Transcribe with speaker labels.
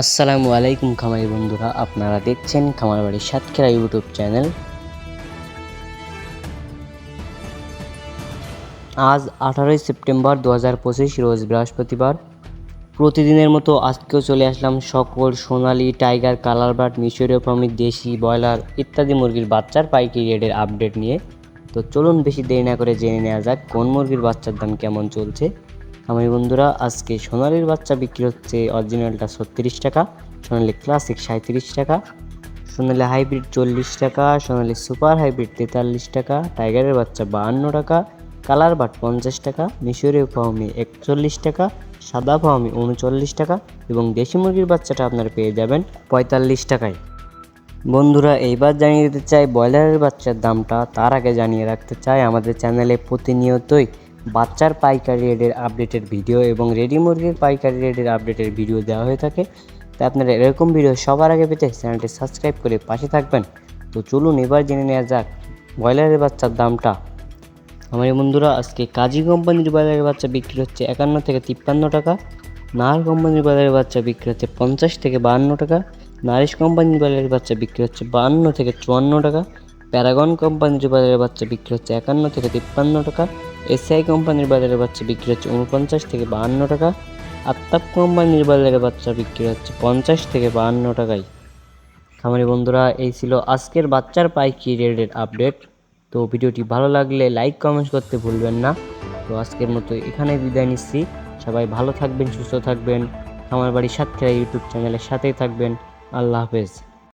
Speaker 1: আসসালামু আলাইকুম খামারি বন্ধুরা, আপনারা দেখছেন খামার বাড়ির সাতক্ষীরা ইউটিউব চ্যানেল। আজ আঠারোই সেপ্টেম্বর দু হাজার পঁচিশ, রোজ বৃহস্পতিবার। প্রতিদিনের মতো আজকেও চলে আসলাম সকল সোনালি, টাইগার কালার বার্ড মিশরীয় প্রমিত দেশি, ব্রয়লার ইত্যাদি মুরগির বাচ্চার পাইকারি রেটের আপডেট নিয়ে। তো চলুন বেশি দেরি না করে জেনে নেওয়া যাক কোন মুরগির বাচ্চার দাম কেমন চলছে। আমার বন্ধুরা, আজকে সোনালির বাচ্চা বিক্রি হচ্ছে অরিজিনালটা ছত্রিশ টাকা, সোনালি ক্লাসিক সাঁত্রিশ টাকা, সোনালি হাইব্রিড চল্লিশ টাকা, সোনালি সুপার হাইব্রিড তেতাল্লিশ টাকা, টাইগারের বাচ্চা বাহান্ন টাকা, কালার বাট পঞ্চাশ টাকা, মিশরীয় ফাহমি একচল্লিশ টাকা, সাদা ফাহমি উনচল্লিশ টাকা এবং দেশি মুরগির বাচ্চাটা আপনারা পেয়ে যাবেন পঁয়তাল্লিশ টাকায়। বন্ধুরা, এইবার জানিয়ে দিতে চাই, ব্রয়লারের বাচ্চার দামটা তার আগে জানিয়ে রাখতে চাই আমাদের চ্যানেলে প্রতিনিয়তই বাচ্চার পাইকারি রেটের আপডেটের ভিডিও এবং রেডি মুরগির পাইকারি রেটের আপডেটের ভিডিও দেওয়া হয়ে থাকে। তাই আপনারা এরকম ভিডিও সবার আগে পেতে চ্যানেলটি সাবস্ক্রাইব করে পাশে থাকবেন। তো চলুন এবার জেনে নেওয়া যাক ব্রয়লারের বাচ্চার দামটা। আমার বন্ধুরা, আজকে কাজী কোম্পানির ব্রয়লারের বাচ্চা বিক্রি হচ্ছে একান্ন থেকে তিপ্পান্ন টাকা। নাহার কোম্পানির ব্রয়লারের বাচ্চা বিক্রি হচ্ছে পঞ্চাশ থেকে বাহান্ন টাকা। নারিশ কোম্পানির ব্রয়লারের বাচ্চা বিক্রি হচ্ছে বাহান্ন থেকে চুয়ান্ন টাকা। প্যারাগন কোম্পানির ব্রয়লারের বাচ্চা বিক্রি হচ্ছে একান্ন থেকে তিপ্পান্ন টাকা। এসআই কোম্পানির ব্রয়লারের বাচ্চা বিক্রি হচ্ছে উনপঞ্চাশ থেকে বাহান্ন টাকা। আত্তাপ কোম্পানির ব্রয়লারের বাচ্চা বিক্রি হচ্ছে পঞ্চাশ থেকে বাহান্ন টাকায়। খামারি বন্ধুরা, এই ছিল আজকের বাচ্চার পাইকি রেটের আপডেট। তো ভিডিওটি ভালো লাগলে লাইক, কমেন্ট করতে ভুলবেন না। তো আজকের মতো এখানে বিদায় নিচ্ছি। সবাই ভালো থাকবেন, সুস্থ থাকবেন। আমার বাড়ি সাতক্ষীরা ইউটিউব চ্যানেলের সাথেই থাকবেন। আল্লাহ হাফেজ।